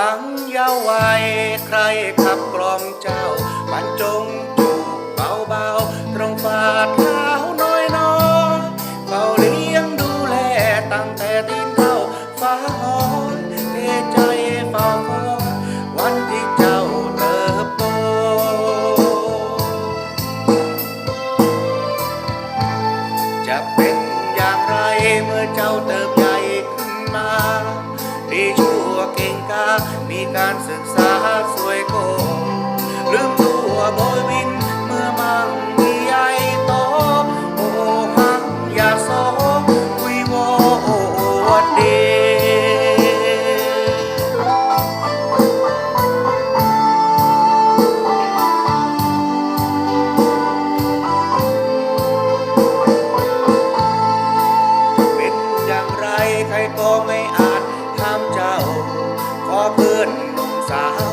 ยาวไวใครขับกล่อมเจ้าบรรจงจูบเบาๆตรงฝ่าเท้าน้อยน้อยๆเฝ้าเลี้ยงดูแลตั้งแต่ตีนเท่าฟ้าหอนเทใจเฝ้าคอยวันที่เจ้าเติบโตจะเป็นอย่างไรเมื่อเจ้าเติบใหญ่ขึ้นมาดีา มีการศึกษาสวยโกงลืมตัวโบยบิน เมื่อมั่งมีใหญ่โต โอ้หักอย่าโซคุยโวโอ้วัดดีเป็นอย่างไรใครก็ไม่อา เพื่อนหนุ่มสา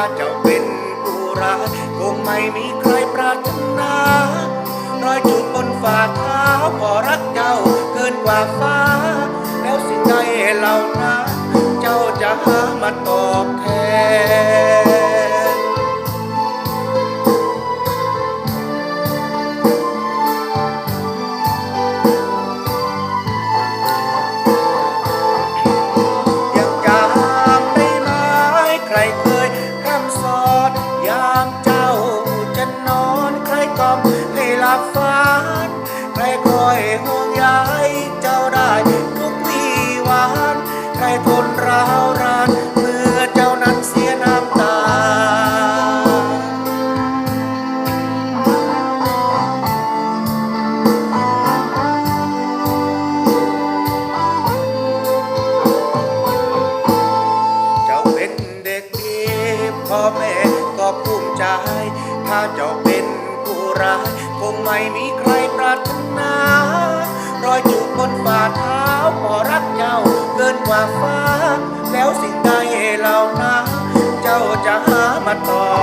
าเจ้าเป็นผู้ร้ายคงไม่มีใครปรารถนารอยจุดบนฝ่าเท้าพอรักเจ้าเกินกว่าฟ้า แล้วสิ่งใดเหล่านั้นเจ้าจะหามาตอบแทน กล่อมให้หลับฝันใครคอยห่วงใยเจ้าได้ทุกวี่วันใครทนร้าวรานเมื่อเจ้านั้นเสียน้ำตาเจ้าเป็นเด็กดีพ่อแม่ก็ภูมิใจ ถ้าเจ้าเป็น ร้ายคงไม่มีใครปรารถนารอยจูบบนฝ่าเท้าพอรักเจ้าเกินกว่าฟ้า แล้วสิ่งใดเหล่านั้นเจ้าจะหามาต่อ